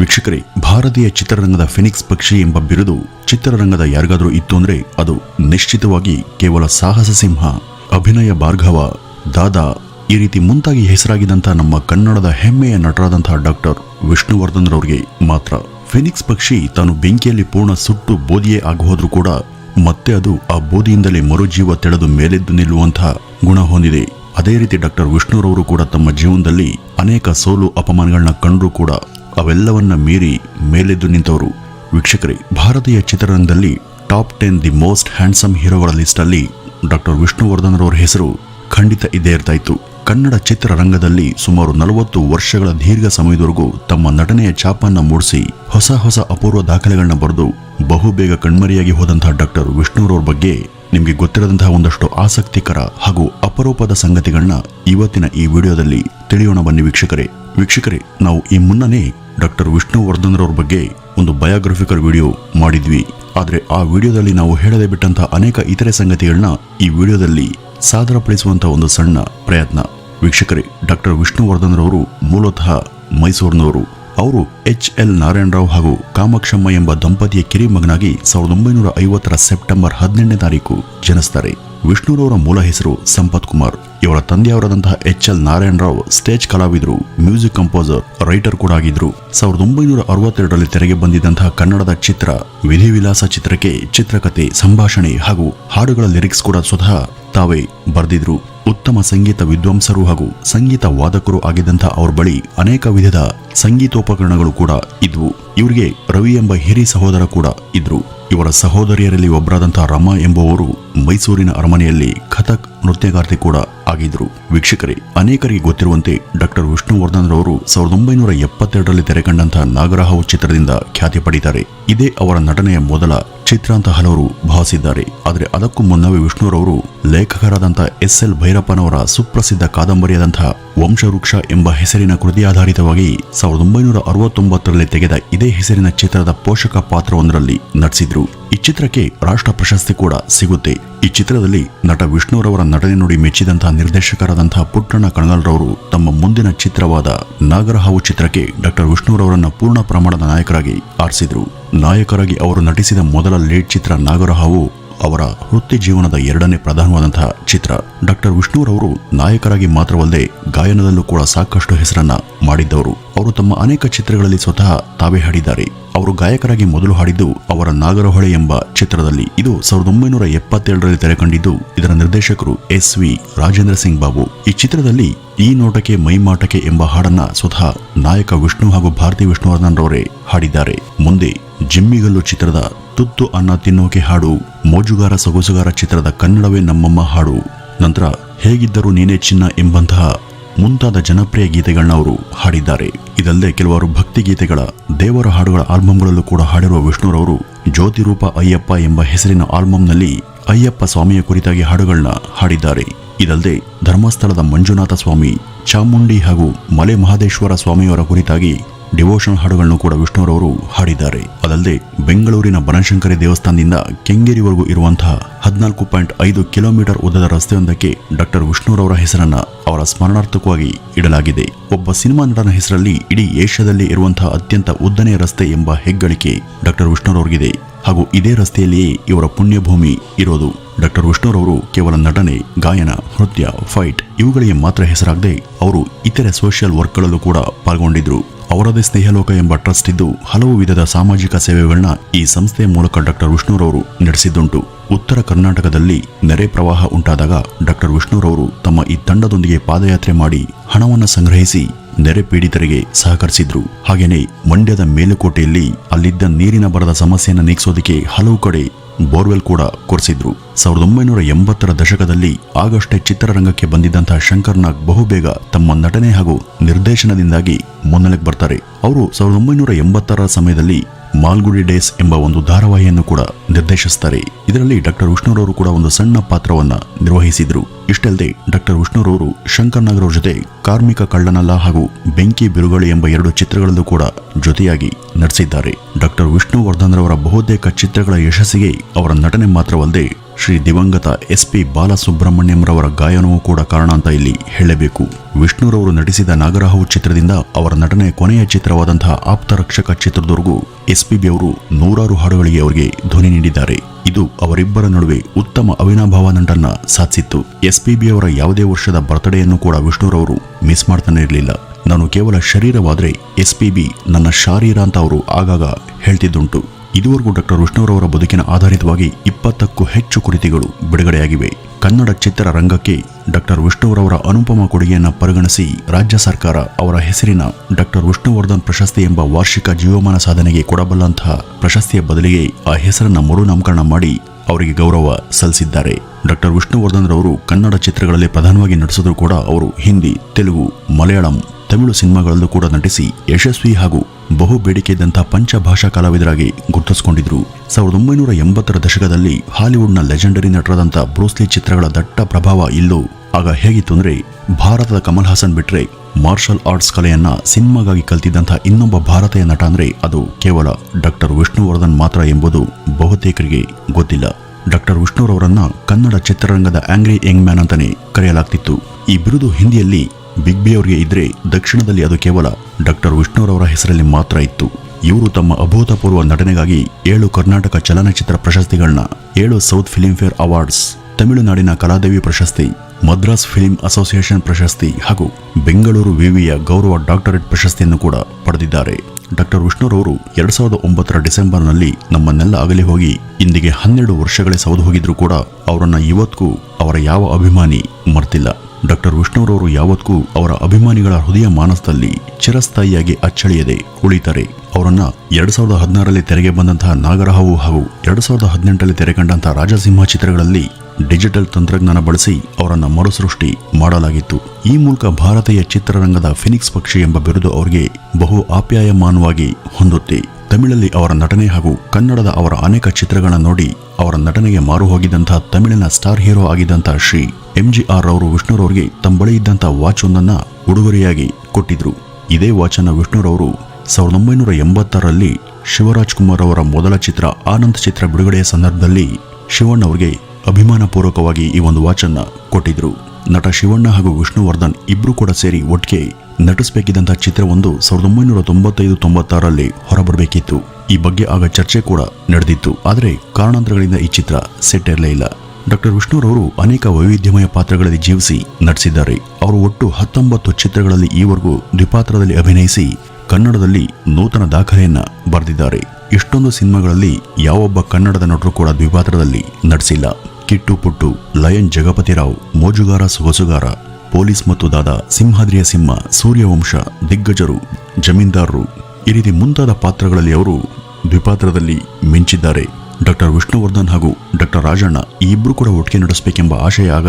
ವೀಕ್ಷಕರೇ, ಭಾರತೀಯ ಚಿತ್ರರಂಗದ ಫಿನಿಕ್ಸ್ ಪಕ್ಷಿ ಎಂಬ ಬಿರುದು ಚಿತ್ರರಂಗದ ಯಾರಿಗಾದರೂ ಇತ್ತು ಅಂದ್ರೆ ಅದು ನಿಶ್ಚಿತವಾಗಿ ಕೇವಲ ಸಾಹಸ ಸಿಂಹ, ಅಭಿನಯ ಭಾರ್ಗವ, ದಾದಾ, ಈ ರೀತಿ ಮುಂತಾಗಿ ಹೆಸರಾಗಿದ್ದಂಥ ನಮ್ಮ ಕನ್ನಡದ ಹೆಮ್ಮೆಯ ನಟರಾದಂತಹ ಡಾಕ್ಟರ್ ವಿಷ್ಣುವರ್ಧನ್ ರವರಿಗೆ ಮಾತ್ರ. ಫಿನಿಕ್ಸ್ ಪಕ್ಷಿ ತಾನು ಬೆಂಕಿಯಲ್ಲಿ ಪೂರ್ಣ ಸುಟ್ಟು ಬೋಧಿಯೇ ಆಗೋದ್ರೂ ಕೂಡ ಮತ್ತೆ ಅದು ಆ ಬೋಧಿಯಿಂದಲೇ ಮರುಜೀವ ತೆಳೆದು ಮೇಲೆದ್ದು ನಿಲ್ಲುವಂತಹ ಗುಣ ಹೊಂದಿದೆ. ಅದೇ ರೀತಿ ಡಾಕ್ಟರ್ ವಿಷ್ಣುರವರು ಕೂಡ ತಮ್ಮ ಜೀವನದಲ್ಲಿ ಅನೇಕ ಸೋಲು ಅಪಮಾನಗಳನ್ನ ಕಂಡರೂ ಕೂಡ ಅವೆಲ್ಲವನ್ನ ಮೀರಿ ಮೇಲೆದ್ದು ನಿಂತವರು. ವೀಕ್ಷಕರೇ, ಭಾರತೀಯ ಚಿತ್ರರಂಗದಲ್ಲಿ top ten the most handsome ಹೀರೋಗಳ ಲಿಸ್ಟಲ್ಲಿ ಡಾಕ್ಟರ್ ವಿಷ್ಣುವರ್ಧನ್ ರವರ ಹೆಸರು ಖಂಡಿತ ಇದ್ದೇ ಇರ್ತಾ ಇತ್ತು ಕನ್ನಡ ಚಿತ್ರರಂಗದಲ್ಲಿ ಸುಮಾರು ನಲವತ್ತು ವರ್ಷಗಳ ದೀರ್ಘ ಸಮಯದವರೆಗೂ ತಮ್ಮ ನಟನೆಯ ಛಾಪನ್ನ ಮೂಡಿಸಿ ಹೊಸ ಹೊಸ ಅಪೂರ್ವ ದಾಖಲೆಗಳನ್ನ ಬರೆದು ಬಹುಬೇಗ ಕಣ್ಮರೆಯಾಗಿ ಹೋದಂತಹ ಡಾಕ್ಟರ್ ವಿಷ್ಣುರವ್ರ ಬಗ್ಗೆ ನಿಮಗೆ ಗೊತ್ತಿರದಂತಹ ಒಂದಷ್ಟು ಆಸಕ್ತಿಕರ ಹಾಗೂ ಅಪರೂಪದ ಸಂಗತಿಗಳನ್ನ ಇವತ್ತಿನ ಈ ವಿಡಿಯೋದಲ್ಲಿ ತಿಳಿಯೋಣ ಬನ್ನಿ ವೀಕ್ಷಕರೇ. ವೀಕ್ಷಕರೇ, ನಾವು ಈ ಮುನ್ನನೇ ಡಾಕ್ಟರ್ ವಿಷ್ಣುವರ್ಧನ್ ರವರ ಬಗ್ಗೆ ಒಂದು ಬಯೋಗ್ರಫಿಕಲ್ ವಿಡಿಯೋ ಮಾಡಿದ್ವಿ. ಆದರೆ ಆ ವಿಡಿಯೋದಲ್ಲಿ ನಾವು ಹೇಳದೆ ಬಿಟ್ಟಂತಹ ಅನೇಕ ಇತರೆ ಸಂಗತಿಗಳನ್ನ ಈ ವಿಡಿಯೋದಲ್ಲಿ ಸಾದರಪಡಿಸುವಂತ ಒಂದು ಸಣ್ಣ ಪ್ರಯತ್ನ. ವೀಕ್ಷಕರೇ, ಡಾಕ್ಟರ್ ವಿಷ್ಣುವರ್ಧನ್ ರವರು ಮೂಲತಃ ಮೈಸೂರಿನವರು. ಅವರು ಎಚ್ ಎಲ್ ನಾರಾಯಣರಾವ್ ಹಾಗೂ ಕಾಮಾಕ್ಷಮ್ಮ ಎಂಬ ದಂಪತಿಯ ಕಿರಿಮಗನಾಗಿ ಸಾವಿರದ ಒಂಬೈನೂರ ಐವತ್ತರ ಸೆಪ್ಟೆಂಬರ್ ಹದಿನೆಂಟನೇ ತಾರೀಕು ಜನಿಸ್ತಾರೆ. ವಿಷ್ಣುರವರ ಮೂಲ ಹೆಸರು ಸಂಪತ್ ಕುಮಾರ್. ಇವರ ತಂದೆಯವರಾದಂತಹ ಎಚ್ ಎಲ್ ನಾರಾಯಣರಾವ್ ಸ್ಟೇಜ್ ಕಲಾವಿದರು, ಮ್ಯೂಸಿಕ್ ಕಂಪೋಸರ್, ರೈಟರ್ ಕೂಡ ಆಗಿದ್ರು. ಸಾವಿರದ ಒಂಬೈನೂರ ಅರವತ್ತೆರಡರಲ್ಲಿ ತೆರೆಗೆ ಬಂದಿದ್ದಂತಹ ಕನ್ನಡದ ಚಿತ್ರ ವಿಧಿವಿಲಾಸ ಚಿತ್ರಕ್ಕೆ ಚಿತ್ರಕಥೆ ಸಂಭಾಷಣೆ ಹಾಗೂ ಹಾಡುಗಳ ಲಿರಿಕ್ಸ್ ಕೂಡ ಸ್ವತಃ ತಾವೇ ಬರೆದಿದ್ರು. ಉತ್ತಮ ಸಂಗೀತ ವಿದ್ವಾಂಸರು ಹಾಗೂ ಸಂಗೀತ ವಾದಕರು ಆಗಿದ್ದಂಥ ಅವ್ರ ಬಳಿ ಅನೇಕ ವಿಧದ ಸಂಗೀತೋಪಕರಣಗಳು ಕೂಡ ಇದ್ವು. ಇವರಿಗೆ ರವಿ ಎಂಬ ಹಿರಿ ಸಹೋದರ ಕೂಡ ಇದ್ರು. ಇವರ ಸಹೋದರಿಯರಲ್ಲಿ ಒಬ್ಬರಾದಂಥ ರಮಾ ಎಂಬುವವರು ಮೈಸೂರಿನ ಅರಮನೆಯಲ್ಲಿ ಕಥಕ್ ನೃತ್ಯಗಾರ್ತಿ ಕೂಡ ಆಗಿದ್ರು ವೀಕ್ಷಕರೇ, ಅನೇಕರಿಗೆ ಗೊತ್ತಿರುವಂತೆ ಡಾಕ್ಟರ್ ವಿಷ್ಣುವರ್ಧನ್ ರವರು ಸಾವಿರದ ಒಂಬೈನೂರ ಎಪ್ಪತ್ತೆರಡರಲ್ಲಿ ತೆರೆಕಂಡಂತಹ ನಾಗರಹಾವು ಚಿತ್ರದಿಂದ ಖ್ಯಾತಿ ಪಡೀತಾರೆ. ಇದೇ ಅವರ ನಟನೆಯ ಮೊದಲ ಚಿತ್ರ ಅಂತ ಹಲವರು ಭಾವಿಸಿದ್ದಾರೆ. ಆದರೆ ಅದಕ್ಕೂ ಮುನ್ನವೇ ವಿಷ್ಣುರವರು ಲೇಖಕರಾದಂಥ ಎಸ್ ಎಲ್ ಭೈರಪ್ಪನವರ ಸುಪ್ರಸಿದ್ಧ ಕಾದಂಬರಿಯಾದಂಥ ವಂಶವೃಕ್ಷ ಎಂಬ ಹೆಸರಿನ ಕೃತಿ ಆಧಾರಿತವಾಗಿ ಸಾವಿರದ ಒಂಬೈನೂರ ಅರವತ್ತೊಂಬತ್ತರಲ್ಲಿ ತೆಗೆದ ಇದೇ ಹೆಸರಿನ ಚಿತ್ರದ ಪೋಷಕ ಪಾತ್ರವೊಂದರಲ್ಲಿ ನಟಿಸಿದ್ರು. ಈ ಚಿತ್ರಕ್ಕೆ ರಾಷ್ಟ್ರ ಪ್ರಶಸ್ತಿ ಕೂಡ ಸಿಗುತ್ತೆ. ಈ ಚಿತ್ರದಲ್ಲಿ ನಟ ವಿಷ್ಣುರವರ ನಟನೆ ನೋಡಿ ಮೆಚ್ಚಿದಂತಹ ನಿರ್ದೇಶಕರಾದಂತಹ ಪುಟ್ಟಣ್ಣ ಕಣಗಲ್ರವರು ತಮ್ಮ ಮುಂದಿನ ಚಿತ್ರವಾದ ನಾಗರಹಾವು ಚಿತ್ರಕ್ಕೆ ಡಾಕ್ಟರ್ ವಿಷ್ಣುರವರನ್ನ ಪೂರ್ಣ ಪ್ರಮಾಣದ ನಾಯಕರಾಗಿ ಆರಿಸಿದ್ರು. ನಾಯಕರಾಗಿ ಅವರು ನಟಿಸಿದ ಮೊದಲ ಲೀಡ್ ಚಿತ್ರ ನಾಗರಹಾವು, ಅವರ ವೃತ್ತಿ ಜೀವನದ ಎರಡನೇ ಪ್ರಧಾನವಾದಂತಹ ಚಿತ್ರ. ಡಾಕ್ಟರ್ ವಿಷ್ಣುರವರು ನಾಯಕರಾಗಿ ಮಾತ್ರವಲ್ಲದೆ ಗಾಯನದಲ್ಲೂ ಕೂಡ ಸಾಕಷ್ಟು ಹೆಸರನ್ನ ಮಾಡಿದ್ದವರು. ಅವರು ತಮ್ಮ ಅನೇಕ ಚಿತ್ರಗಳಲ್ಲಿ ಸ್ವತಃ ತಾವೇ ಹಾಡಿದ್ದಾರೆ. ಅವರು ಗಾಯಕರಾಗಿ ಮೊದಲು ಹಾಡಿದ್ದು ಅವರ ನಾಗರಹೊಳೆ ಎಂಬ ಚಿತ್ರದಲ್ಲಿ. ಇದು ಸಾವಿರದ ಒಂಬೈನೂರ ಎಪ್ಪತ್ತೇಳರಲ್ಲಿ ತೆರೆಕಂಡಿದ್ದು ಇದರ ನಿರ್ದೇಶಕರು ಎಸ್ ವಿ ರಾಜೇಂದ್ರ ಸಿಂಗ್ ಬಾಬು. ಈ ಚಿತ್ರದಲ್ಲಿ ಈ ನೋಟಕ್ಕೆ ಮೈಮಾಟಕ್ಕೆ ಎಂಬ ಹಾಡನ್ನ ಸ್ವತಃ ನಾಯಕ ವಿಷ್ಣು ಹಾಗೂ ಭಾರತಿ ವಿಷ್ಣುವರ್ಧನ್ ರವರೇ ಹಾಡಿದ್ದಾರೆ. ಮುಂದೆ ಜಿಮ್ಮಿಗಲ್ಲು ಚಿತ್ರದ ತುತ್ತು ಅನ್ನ ತಿನ್ನೋಕೆ ಹಾಡು, ಮೋಜುಗಾರ ಸೊಗಸುಗಾರ ಚಿತ್ರದ ಕನ್ನಡವೇ ನಮ್ಮಮ್ಮ ಹಾಡು. ನಂತರ ಹೇಗಿದ್ದರೂ ನೀನೇ ಚಿನ್ನ ಎಂಬಂತಹ ಮುಂತಾದ ಜನಪ್ರಿಯ ಗೀತೆಗಳನ್ನ ಅವರು ಹಾಡಿದ್ದಾರೆ. ಇದಲ್ಲದೆ ಕೆಲವಾರು ಭಕ್ತಿ ಗೀತೆಗಳ, ದೇವರ ಹಾಡುಗಳ ಆಲ್ಬಂಗಳಲ್ಲೂ ಕೂಡ ಹಾಡಿರುವ ವಿಷ್ಣುರವರು ಜ್ಯೋತಿರೂಪ ಅಯ್ಯಪ್ಪ ಎಂಬ ಹೆಸರಿನ ಆಲ್ಬಂನಲ್ಲಿ ಅಯ್ಯಪ್ಪ ಸ್ವಾಮಿಯ ಕುರಿತಾಗಿ ಹಾಡುಗಳನ್ನ ಹಾಡಿದ್ದಾರೆ. ಇದಲ್ಲದೆ ಧರ್ಮಸ್ಥಳದ ಮಂಜುನಾಥ ಸ್ವಾಮಿ, ಚಾಮುಂಡಿ ಹಾಗೂ ಮಲೆ ಮಹದೇಶ್ವರ ಸ್ವಾಮಿಯವರ ಕುರಿತಾಗಿ ಡಿವೋಷನ್ ಹಾಡುಗಳನ್ನು ಕೂಡ ವಿಷ್ಣುರವರು ಹಾಡಿದ್ದಾರೆ. ಅದಲ್ಲದೆ ಬೆಂಗಳೂರಿನ ಬನಶಂಕರಿ ದೇವಸ್ಥಾನದಿಂದ ಕೆಂಗೇರಿವರೆಗೂ ಇರುವಂತಹ ಹದಿನಾಲ್ಕು ಪಾಯಿಂಟ್ ಐದು ಕಿಲೋಮೀಟರ್ ಉದ್ದದ ರಸ್ತೆಯೊಂದಕ್ಕೆ ಡಾಕ್ಟರ್ ವಿಷ್ಣುರವರ ಹೆಸರನ್ನ ಅವರ ಸ್ಮರಣಾರ್ಥಕವಾಗಿ ಇಡಲಾಗಿದೆ. ಒಬ್ಬ ಸಿನಿಮಾ ನಟನ ಹೆಸರಲ್ಲಿ ಇಡೀ ಏಷ್ಯಾದಲ್ಲಿ ಇರುವಂತಹ ಅತ್ಯಂತ ಉದ್ದನೆಯ ರಸ್ತೆ ಎಂಬ ಹೆಗ್ಗಳಿಕೆ ಡಾಕ್ಟರ್ ವಿಷ್ಣುರವರಿಗಿದೆ. ಹಾಗೂ ಇದೇ ರಸ್ತೆಯಲ್ಲಿಯೇ ಇವರ ಪುಣ್ಯಭೂಮಿ ಇರೋದು. ಡಾಕ್ಟರ್ ವಿಷ್ಣುರವರು ಕೇವಲ ನಟನೆ, ಗಾಯನ, ನೃತ್ಯ, ಫೈಟ್ ಇವುಗಳಿಗೆ ಮಾತ್ರ ಹೆಸರಾಗದೆ ಅವರು ಇತರೆ ಸೋಷಿಯಲ್ ವರ್ಕ್ಗಳಲ್ಲೂ ಕೂಡ ಪಾಲ್ಗೊಂಡಿದ್ರು. ಅವರದೇ ಸ್ನೇಹಲೋಕ ಎಂಬ ಟ್ರಸ್ಟ್ ಇದ್ದು ಹಲವು ವಿಧದ ಸಾಮಾಜಿಕ ಸೇವೆಗಳನ್ನ ಈ ಸಂಸ್ಥೆಯ ಮೂಲಕ ಡಾಕ್ಟರ್ ವಿಷ್ಣುರವರು ನಡೆಸಿದ್ದುಂಟು. ಉತ್ತರ ಕರ್ನಾಟಕದಲ್ಲಿ ನೆರೆ ಪ್ರವಾಹ ಉಂಟಾದಾಗ ಡಾಕ್ಟರ್ ವಿಷ್ಣುರವರು ತಮ್ಮ ಈ ತಂಡದೊಂದಿಗೆ ಪಾದಯಾತ್ರೆ ಮಾಡಿ ಹಣವನ್ನು ಸಂಗ್ರಹಿಸಿ ನೆರೆ ಪೀಡಿತರಿಗೆ ಸಹಕರಿಸಿದ್ರು. ಹಾಗೇನೆ ಮಂಡ್ಯದ ಮೇಲುಕೋಟೆಯಲ್ಲಿ ಅಲ್ಲಿದ್ದ ನೀರಿನ ಬರದ ಸಮಸ್ಯೆಯನ್ನು ನೀಗಿಸೋದಕ್ಕೆ ಹಲವು ಕಡೆ ಬೋರ್ವೆಲ್ ಕೂಡ ಕೊರೆಸಿದ್ರು. ಸಾವಿರದ ಒಂಬೈನೂರ ಎಂಬತ್ತರ ದಶಕದಲ್ಲಿ ಆಗಷ್ಟೇ ಚಿತ್ರರಂಗಕ್ಕೆ ಬಂದಿದ್ದಂತಹ ಶಂಕರ್ ನಾಗ್ ಬಹುಬೇಗ ತಮ್ಮ ನಟನೆ ಹಾಗೂ ನಿರ್ದೇಶನದಿಂದಾಗಿ ಮುನ್ನೆಲೆಗೆ ಬರ್ತಾರೆ. ಅವರು ಸಾವಿರದ ಒಂಬೈನೂರ ಎಂಬತ್ತರ ಸಮಯದಲ್ಲಿ ಮಾಲ್ಗುಡಿ ಡೇಸ್ ಎಂಬ ಒಂದು ಧಾರಾವಾಹಿಯನ್ನು ಕೂಡ ನಿರ್ದೇಶಿಸ್ತಾರೆ. ಇದರಲ್ಲಿ ಡಾಕ್ಟರ್ ವಿಷ್ಣುರವರು ಕೂಡ ಒಂದು ಸಣ್ಣ ಪಾತ್ರವನ್ನ ನಿರ್ವಹಿಸಿದ್ರು. ಇಷ್ಟಲ್ಲದೆ ಡಾಕ್ಟರ್ ವಿಷ್ಣುರವರು ಶಂಕರ್ ಜೊತೆ ಕಾರ್ಮಿಕ ಕಳ್ಳನಲ್ಲ ಹಾಗೂ ಬೆಂಕಿ ಬಿರುಗಾಳಿ ಎಂಬ ಎರಡು ಚಿತ್ರಗಳಲ್ಲೂ ಕೂಡ ಜೊತೆಯಾಗಿ ನಟಿಸಿದ್ದಾರೆ ಡಾಕ್ಟರ್ ವಿಷ್ಣುವರ್ಧನ್ ರವರ ಬಹುತೇಕ ಚಿತ್ರಗಳ ಯಶಸ್ಸಿಗೆ ಅವರ ನಟನೆ ಮಾತ್ರವಲ್ಲದೆ ಶ್ರೀ ದಿವಂಗತ ಎಸ್ ಪಿ ಬಾಲಸುಬ್ರಹ್ಮಣ್ಯಂರವರ ಗಾಯನವೂ ಕೂಡ ಕಾರಣ ಅಂತ ಇಲ್ಲಿ ಹೇಳಬೇಕು. ವಿಷ್ಣುರವರು ನಟಿಸಿದ ನಾಗರಹಾವು ಚಿತ್ರದಿಂದ ಅವರ ನಟನೆ ಕೊನೆಯ ಚಿತ್ರವಾದಂತಹ ಆಪ್ತ ರಕ್ಷಕ ಚಿತ್ರದವರೆಗೂ ಎಸ್ ಪಿ ಬಿ ಅವರು ನೂರಾರು ಹಾಡುಗಳಿಗೆ ಅವರಿಗೆ ಧ್ವನಿ ನೀಡಿದ್ದಾರೆ. ಇದು ಅವರಿಬ್ಬರ ನಡುವೆ ಉತ್ತಮ ಅವಿನಾಭಾವ ನಂಟನ್ನ ಸಾಧಿಸಿತ್ತು. ಎಸ್ ಪಿ ಬಿ ಅವರ ಯಾವುದೇ ವರ್ಷದ ಬರ್ತ್ಡೇಯನ್ನು ಕೂಡ ವಿಷ್ಣುರವರು ಮಿಸ್ ಮಾಡ್ತಾನೆ ಇರಲಿಲ್ಲ. ನಾನು ಕೇವಲ ಶರೀರವಾದರೆ ಎಸ್ ಪಿ ಬಿ ನನ್ನ ಶಾರೀರ ಅಂತ ಅವರು ಆಗಾಗ ಹೇಳ್ತಿದ್ದುಂಟು. ಇದುವರೆಗೂ ಡಾಕ್ಟರ್ ವಿಷ್ಣುರವರ ಬದುಕಿನ ಆಧಾರಿತವಾಗಿ ಇಪ್ಪತ್ತಕ್ಕೂ ಹೆಚ್ಚು ಕೃತಿಗಳು ಬಿಡುಗಡೆಯಾಗಿವೆ. ಕನ್ನಡ ಚಿತ್ರರಂಗಕ್ಕೆ ಡಾಕ್ಟರ್ ವಿಷ್ಣುರವರ ಅನುಪಮ ಕೊಡುಗೆಯನ್ನು ಪರಿಗಣಿಸಿ ರಾಜ್ಯ ಸರ್ಕಾರ ಅವರ ಹೆಸರಿನ ಡಾಕ್ಟರ್ ವಿಷ್ಣುವರ್ಧನ್ ಪ್ರಶಸ್ತಿ ಎಂಬ ವಾರ್ಷಿಕ ಜೀವಮಾನ ಸಾಧನೆಗೆ ಕೊಡಬಲ್ಲಂತಹ ಪ್ರಶಸ್ತಿಯ ಬದಲಿಗೆ ಆ ಹೆಸರನ್ನ ಮರುನಾಮಕರಣ ಮಾಡಿ ಅವರಿಗೆ ಗೌರವ ಸಲ್ಲಿಸಿದ್ದಾರೆ. ಡಾಕ್ಟರ್ ವಿಷ್ಣುವರ್ಧನ್ ರವರು ಕನ್ನಡ ಚಿತ್ರಗಳಲ್ಲಿ ಪ್ರಧಾನವಾಗಿ ನಟಿಸಿದ್ರು ಕೂಡ ಅವರು ಹಿಂದಿ, ತೆಲುಗು, ಮಲಯಾಳಂ, ತಮಿಳು ಸಿನಿಮಾಗಳಲ್ಲೂ ಕೂಡ ನಟಿಸಿ ಯಶಸ್ವಿ ಹಾಗೂ ಬಹು ಬೇಡಿಕೆ ಇದ್ದಂತಹ ಪಂಚಭಾಷಾ ಕಲಾವಿದರಾಗಿ ಗುರುತಿಸಿಕೊಂಡಿದ್ರು. ಸಾವಿರದ ಒಂಬೈನೂರ ಎಂಬತ್ತರ ದಶಕದಲ್ಲಿ ಹಾಲಿವುಡ್ನ ಲೆಜೆಂಡರಿ ನಟರಾದಂಥ ಬ್ರೂಸ್ಲಿ ಚಿತ್ರಗಳ ದಟ್ಟ ಪ್ರಭಾವ ಇಲ್ಲೂ, ಆಗ ಹೇಗಿತ್ತು ಅಂದರೆ ಭಾರತದ ಕಮಲ್ ಹಾಸನ್ ಬಿಟ್ರೆ ಮಾರ್ಷಲ್ ಆರ್ಟ್ಸ್ ಕಲೆಯನ್ನ ಸಿನಿಮಾಗಾಗಿ ಕಲ್ತಿದ್ದಂಥ ಇನ್ನೊಬ್ಬ ಭಾರತೀಯ ನಟ ಅಂದರೆ ಅದು ಕೇವಲ ಡಾಕ್ಟರ್ ವಿಷ್ಣುವರ್ಧನ್ ಮಾತ್ರ ಎಂಬುದು ಬಹುತೇಕರಿಗೆ ಗೊತ್ತಿಲ್ಲ. ಡಾಕ್ಟರ್ ವಿಷ್ಣುರವರನ್ನ ಕನ್ನಡ ಚಿತ್ರರಂಗದ ಆಂಗ್ರಿ ಯಂಗ್ ಮ್ಯಾನ್ ಅಂತಲೇ ಕರೆಯಲಾಗ್ತಿತ್ತು. ಈ ಬಿರುದು ಹಿಂದಿಯಲ್ಲಿ ಬಿಗ್ ಬಿ ಅವರಿಗೆ ಇದ್ರೆ ದಕ್ಷಿಣದಲ್ಲಿ ಅದು ಕೇವಲ ಡಾಕ್ಟರ್ ವಿಷ್ಣುರವರ ಹೆಸರಲ್ಲಿ ಮಾತ್ರ ಇತ್ತು. ಇವರು ತಮ್ಮ ಅಭೂತಪೂರ್ವ ನಟನೆಗಾಗಿ ಏಳು ಕರ್ನಾಟಕ ಚಲನಚಿತ್ರ ಪ್ರಶಸ್ತಿಗಳನ್ನ ಏಳು ಸೌತ್ ಫಿಲ್ಮ್ಫೇರ್ ಅವಾರ್ಡ್ಸ್, ತಮಿಳುನಾಡಿನ ಕಲಾದೇವಿ ಪ್ರಶಸ್ತಿ, ಮದ್ರಾಸ್ ಫಿಲ್ಮ್ ಅಸೋಸಿಯೇಷನ್ ಪ್ರಶಸ್ತಿ ಹಾಗೂ ಬೆಂಗಳೂರು ವಿವಿಯ ಗೌರವ ಡಾಕ್ಟರೇಟ್ ಪ್ರಶಸ್ತಿಯನ್ನು ಕೂಡ ಪಡೆದಿದ್ದಾರೆ. ಡಾಕ್ಟರ್ ವಿಷ್ಣುರವರು ಎರಡ್ ಸಾವಿರದ ಒಂಬತ್ತರ ಡಿಸೆಂಬರ್ನಲ್ಲಿ ನಮ್ಮನ್ನೆಲ್ಲ ಅಗಲಿ ಹೋಗಿ ಇಂದಿಗೆ ಹನ್ನೆರಡು ವರ್ಷಗಳೇ ಸೌದು ಹೋಗಿದ್ರು ಕೂಡ ಅವರನ್ನ ಇವತ್ತಿಗೂ ಅವರ ಯಾವ ಅಭಿಮಾನಿ ಮರ್ತಿಲ್ಲ. ಡಾಕ್ಟರ್ ವಿಷ್ಣುರವರು ಯಾವತ್ತೂ ಅವರ ಅಭಿಮಾನಿಗಳ ಹೃದಯ ಮಾನಸದಲ್ಲಿ ಚಿರಸ್ಥಾಯಿಯಾಗಿ ಅಚ್ಚಳಿಯದೆ ಉಳಿತಾರೆ ಅವರನ್ನ ಎರಡ್ ಸಾವಿರದ ಹದಿನಾರರಲ್ಲಿ ತೆರೆಗೆ ಬಂದಂತಹ ನಾಗರಹಾವು ಹಾಗೂ ಎರಡ್ ಸಾವಿರದ ಹದಿನೆಂಟರಲ್ಲಿ ತೆರೆ ಕಂಡಂತಹ ರಾಜಸಿಂಹ ಚಿತ್ರಗಳಲ್ಲಿ ಡಿಜಿಟಲ್ ತಂತ್ರಜ್ಞಾನ ಬಳಸಿ ಅವರನ್ನ ಮರುಸೃಷ್ಟಿ ಮಾಡಲಾಗಿತ್ತು. ಈ ಮೂಲಕ ಭಾರತೀಯ ಚಿತ್ರರಂಗದ ಫಿನಿಕ್ಸ್ ಪಕ್ಷಿ ಎಂಬ ಬಿರುದು ಅವರಿಗೆ ಬಹು ಆಪ್ಯಾಯಮಾನವಾಗಿ ಹೊಂದುತ್ತೆ. ತಮಿಳಲ್ಲಿ ಅವರ ನಟನೆ ಹಾಗೂ ಕನ್ನಡದ ಅವರ ಅನೇಕ ಚಿತ್ರಗಳನ್ನು ನೋಡಿ ಅವರ ನಟನೆಗೆ ಮಾರು ಹೋಗಿದ್ದಂತಹ ತಮಿಳಿನ ಸ್ಟಾರ್ ಹೀರೋ ಆಗಿದ್ದಂತಹ ಶ್ರೀ ಎಂ ಜಿ ಆರ್ ಅವರು ವಿಷ್ಣುರವರಿಗೆ ತಮ್ಮ ಬಳಿ ಇದ್ದಂಥ ವಾಚ್ ಒಂದನ್ನ ಉಡುಗೊರೆಯಾಗಿ ಕೊಟ್ಟಿದ್ರು. ಇದೇ ವಾಚನ್ನ ವಿಷ್ಣುರವರು ಸಾವಿರದ ಒಂಬೈನೂರ ಎಂಬತ್ತರಲ್ಲಿ ಶಿವರಾಜ್ ಕುಮಾರ್ ಅವರ ಮೊದಲ ಚಿತ್ರ ಆನಂದ್ ಚಿತ್ರ ಬಿಡುಗಡೆಯ ಸಂದರ್ಭದಲ್ಲಿ ಶಿವಣ್ಣ ಅವರಿಗೆ ಅಭಿಮಾನಪೂರ್ವಕವಾಗಿ ಈ ಒಂದು ವಾಚನ್ನು ಕೊಟ್ಟಿದ್ರು. ನಟ ಶಿವಣ್ಣ ಹಾಗೂ ವಿಷ್ಣುವರ್ಧನ್ ಇಬ್ಬರು ಕೂಡ ಸೇರಿ ಒಟ್ಟಿಗೆ ನಟಿಸಬೇಕಿದ್ದಂಥ ಚಿತ್ರವೊಂದು ಸಾವಿರದ ಒಂಬೈನೂರ ತೊಂಬತ್ತೈದು ತೊಂಬತ್ತಾರರಲ್ಲಿ ಹೊರಬರಬೇಕಿತ್ತು. ಈ ಬಗ್ಗೆ ಆಗ ಚರ್ಚೆ ಕೂಡ ನಡೆದಿತ್ತು. ಆದರೆ ಕಾರಣಾಂತರಗಳಿಂದ ಈ ಚಿತ್ರ ಸೆಟ್ಟಿರಲೇ ಇಲ್ಲ. ಡಾಕ್ಟರ್ ವಿಷ್ಣುರವರು ಅನೇಕ ವೈವಿಧ್ಯಮಯ ಪಾತ್ರಗಳಲ್ಲಿ ಜೀವಿಸಿ ನಟಿಸಿದ್ದಾರೆ. ಅವರು ಒಟ್ಟು ಹತ್ತೊಂಬತ್ತು ಚಿತ್ರಗಳಲ್ಲಿ ಈವರೆಗೂ ದ್ವಿಪಾತ್ರದಲ್ಲಿ ಅಭಿನಯಿಸಿ ಕನ್ನಡದಲ್ಲಿ ನೂತನ ದಾಖಲೆಯನ್ನ ಬರೆದಿದ್ದಾರೆ. ಇಷ್ಟೊಂದು ಸಿನಿಮಾಗಳಲ್ಲಿ ಯಾವೊಬ್ಬ ಕನ್ನಡದ ನಟರು ಕೂಡ ದ್ವಿಪಾತ್ರದಲ್ಲಿ ನಟಿಸಿಲ್ಲ. ಕಿಟ್ಟು ಪುಟ್ಟು, ಲಯನ್ ಜಗಪತಿರಾವ್ ಮೋಜುಗಾರ ಸೊಗಸುಗಾರ, ಪೊಲೀಸ್ ಮತ್ತು ದಾದ ಸಿಂಹಾದ್ರಿಯ ಸಿಂಹ, ಸೂರ್ಯವಂಶ, ದಿಗ್ಗಜರು, ಜಮೀನ್ದಾರರು ಈ ರೀತಿ ಮುಂತಾದ ಪಾತ್ರಗಳಲ್ಲಿ ಅವರು ದ್ವಿಪಾತ್ರದಲ್ಲಿ ಮಿಂಚಿದ್ದಾರೆ. ಡಾಕ್ಟರ್ ವಿಷ್ಣುವರ್ಧನ್ ಹಾಗೂ ಡಾಕ್ಟರ್ ರಾಜಣ್ಣ ಈ ಇಬ್ಬರು ಕೂಡ ಒಟ್ಟಿಗೆ ನಡೆಸಬೇಕೆಂಬ ಆಶಯ ಆಗ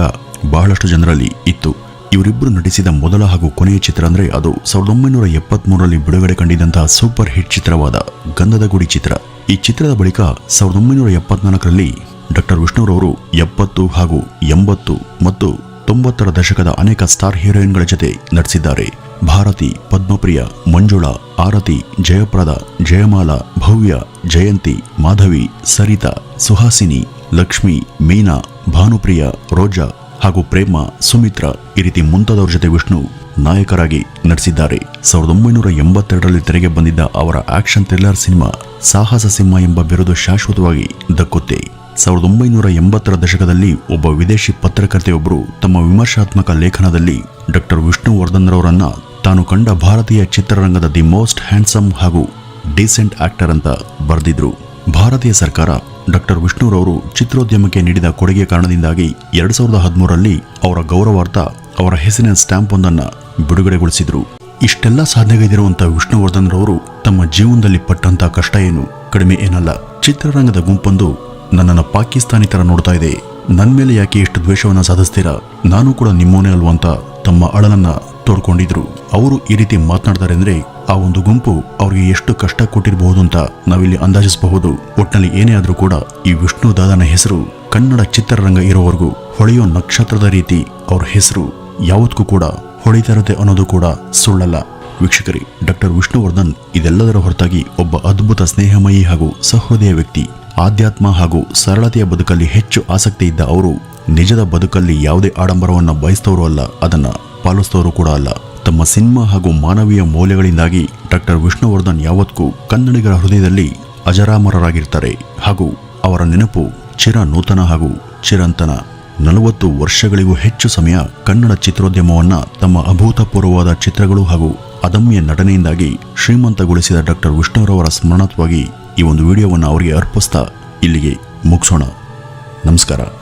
ಬಹಳಷ್ಟು ಜನರಲ್ಲಿ ಇತ್ತು. ಇವರಿಬ್ಬರು ನಟಿಸಿದ ಮೊದಲ ಹಾಗೂ ಕೊನೆಯ ಚಿತ್ರ ಅಂದರೆ ಅದು ಸಾವಿರದ ಒಂಬೈನೂರ ಎಪ್ಪತ್ಮೂರರಲ್ಲಿ ಬಿಡುಗಡೆ ಕಂಡಿದ್ದಂತಹ ಸೂಪರ್ ಹಿಟ್ ಚಿತ್ರವಾದ ಗಂಧದ ಗುಡಿ ಚಿತ್ರ. ಈ ಚಿತ್ರದ ಬಳಿಕ ಸಾವಿರದ ಒಂಬೈನೂರ ಎಪ್ಪತ್ನಾಲ್ಕರಲ್ಲಿ ಡಾಕ್ಟರ್ ವಿಷ್ಣುರವರು ಎಪ್ಪತ್ತು ಹಾಗೂ ಎಂಬತ್ತು ಮತ್ತು ತೊಂಬತ್ತರ ದಶಕದ ಅನೇಕ ಸ್ಟಾರ್ ಹೀರೋಯಿನ್ಗಳ ಜೊತೆ ನಟಿಸಿದ್ದಾರೆ. ಭಾರತಿ, ಪದ್ಮಪ್ರಿಯ, ಮಂಜುಳಾ, ಆರತಿ, ಜಯಪ್ರದ, ಜಯಮಾಲ, ಭವ್ಯ, ಜಯಂತಿ, ಮಾಧವಿ, ಸರಿತಾ, ಸುಹಾಸಿನಿ, ಲಕ್ಷ್ಮಿ, ಮೀನಾ, ಭಾನುಪ್ರಿಯ, ರೋಜಾ ಹಾಗೂ ಪ್ರೇಮ, ಸುಮಿತ್ರ ಈ ರೀತಿ ಮುಂತಾದವರ ಜೊತೆ ವಿಷ್ಣು ನಾಯಕರಾಗಿ ನಟಿಸಿದ್ದಾರೆ. ಸಾವಿರದ ಒಂಬೈನೂರ ಎಂಬತ್ತೆರಡರಲ್ಲಿ ತೆರೆಗೆ ಬಂದಿದ್ದ ಅವರ ಆಕ್ಷನ್ ಥ್ರಿಲ್ಲರ್ ಸಿನಿಮಾ ಸಾಹಸ ಸಿಂಹ ಎಂಬ ಬಿರುದು ಶಾಶ್ವತವಾಗಿ ದಕ್ಕುತ್ತೆ. ಸಾವಿರದ ಒಂಬೈನೂರ ಎಂಬತ್ತರ ದಶಕದಲ್ಲಿ ಒಬ್ಬ ವಿದೇಶಿ ಪತ್ರಕರ್ತೆಯೊಬ್ಬರು ತಮ್ಮ ವಿಮರ್ಶಾತ್ಮಕ ಲೇಖನದಲ್ಲಿ ಡಾಕ್ಟರ್ ವಿಷ್ಣುವರ್ಧನ್ರವರನ್ನ ತಾನು ಕಂಡ ಭಾರತೀಯ ಚಿತ್ರರಂಗದ ದಿ ಮೋಸ್ಟ್ ಹ್ಯಾಂಡ್ಸಮ್ ಹಾಗೂ ಡೀಸೆಂಟ್ ಆಕ್ಟರ್ ಅಂತ ಬರೆದಿದ್ರು. ಭಾರತೀಯ ಸರ್ಕಾರ ಡಾಕ್ಟರ್ ವಿಷ್ಣುರವರು ಚಿತ್ರೋದ್ಯಮಕ್ಕೆ ನೀಡಿದ ಕೊಡುಗೆ ಕಾರಣದಿಂದಾಗಿ ಎರಡು ಸಾವಿರದ ಹದಿಮೂರರಲ್ಲಿ ಅವರ ಗೌರವಾರ್ಥ ಅವರ ಹೆಸರಿನ ಸ್ಟ್ಯಾಂಪ್ ಒಂದನ್ನು ಬಿಡುಗಡೆಗೊಳಿಸಿದರು. ಇಷ್ಟೆಲ್ಲ ಸಾಧನೆಗೈದಿರುವಂತಹ ವಿಷ್ಣುವರ್ಧನ್ ರವರು ತಮ್ಮ ಜೀವನದಲ್ಲಿ ಪಟ್ಟಂತ ಕಷ್ಟ ಏನು? ಕಡಿಮೆ ಏನಲ್ಲ. ಚಿತ್ರರಂಗದ ಗುಂಪೊಂದು ನನ್ನನ್ನು ಪಾಕಿಸ್ತಾನಿ ತರ ನೋಡ್ತಾ ಇದೆ. ನನ್ನ ಮೇಲೆ ಯಾಕೆ ಇಷ್ಟು ದ್ವೇಷವನ್ನು ಸಾಧಿಸ್ತೀರಾ? ನಾನು ಕೂಡ ನಿಮ್ಮೋನೇ ಅಲ್ವಂತ ತಮ್ಮ ಅಳಲನ್ನ ತೋಡ್ಕೊಂಡಿದ್ರು. ಅವರು ಈ ರೀತಿ ಮಾತನಾಡ್ತಾರೆ ಅಂದ್ರೆ ಆ ಒಂದು ಗುಂಪು ಅವ್ರಿಗೆ ಎಷ್ಟು ಕಷ್ಟ ಕೊಟ್ಟಿರಬಹುದು ಅಂತ ನಾವಿಲ್ಲಿ ಅಂದಾಜಿಸಬಹುದು. ಒಟ್ಟಿನಲ್ಲಿ ಏನೇ ಆದ್ರೂ ಕೂಡ ಈ ವಿಷ್ಣು ದಾದನ ಹೆಸರು ಕನ್ನಡ ಚಿತ್ರರಂಗ ಇರೋವರೆಗೂ ಹೊಳೆಯೋ ನಕ್ಷತ್ರದ ರೀತಿ ಅವ್ರ ಹೆಸರು ಯಾವತ್ತಿಗೂ ಕೂಡ ಹೊಳಿತಾ ಅನ್ನೋದು ಕೂಡ ಸುಳ್ಳಲ್ಲ. ವೀಕ್ಷಕರಿ, ಡಾಕ್ಟರ್ ವಿಷ್ಣುವರ್ಧನ್ ಇದೆಲ್ಲದರ ಹೊರತಾಗಿ ಒಬ್ಬ ಅದ್ಭುತ ಸ್ನೇಹಮಯಿ ಹಾಗೂ ಸಹೃದಯ ವ್ಯಕ್ತಿ, ಆಧ್ಯಾತ್ಮ ಹಾಗೂ ಸರಳತೆಯ ಬದುಕಲ್ಲಿ ಹೆಚ್ಚು ಆಸಕ್ತಿ ಇದ್ದ ಅವರು ನಿಜದ ಬದುಕಲ್ಲಿ ಯಾವುದೇ ಆಡಂಬರವನ್ನು ಬಯಸ್ತವರು ಅಲ್ಲ. ಅದನ್ನ ಪಾಲಿಸ್ತವರು ಕೂಡ ಅಲ್ಲ. ತಮ್ಮ ಸಿನಿಮಾ ಹಾಗೂ ಮಾನವೀಯ ಮೌಲ್ಯಗಳಿಂದಾಗಿ ಡಾಕ್ಟರ್ ವಿಷ್ಣುವರ್ಧನ್ ಯಾವತ್ತೂ ಕನ್ನಡಿಗರ ಹೃದಯದಲ್ಲಿ ಅಜರಾಮರರಾಗಿರ್ತಾರೆ ಹಾಗೂ ಅವರ ನೆನಪು ಚಿರ ನೂತನ ಹಾಗೂ ಚಿರಂತನ. ನಲವತ್ತು ವರ್ಷಗಳಿಗೂ ಹೆಚ್ಚು ಸಮಯ ಕನ್ನಡ ಚಿತ್ರೋದ್ಯಮವನ್ನು ತಮ್ಮ ಅಭೂತಪೂರ್ವವಾದ ಚಿತ್ರಗಳು ಹಾಗೂ ಅದಮ್ಯ ನಟನೆಯಿಂದಾಗಿ ಶ್ರೀಮಂತಗೊಳಿಸಿದ ಡಾಕ್ಟರ್ ವಿಷ್ಣುವರವರ ಸ್ಮರಣತ್ವವಾಗಿ ಈ ಒಂದು ವಿಡಿಯೋವನ್ನು ಅವರಿಗೆ ಅರ್ಪಿಸ್ತಾ ಇಲ್ಲಿಗೆ ಮುಗಿಸೋಣ. ನಮಸ್ಕಾರ.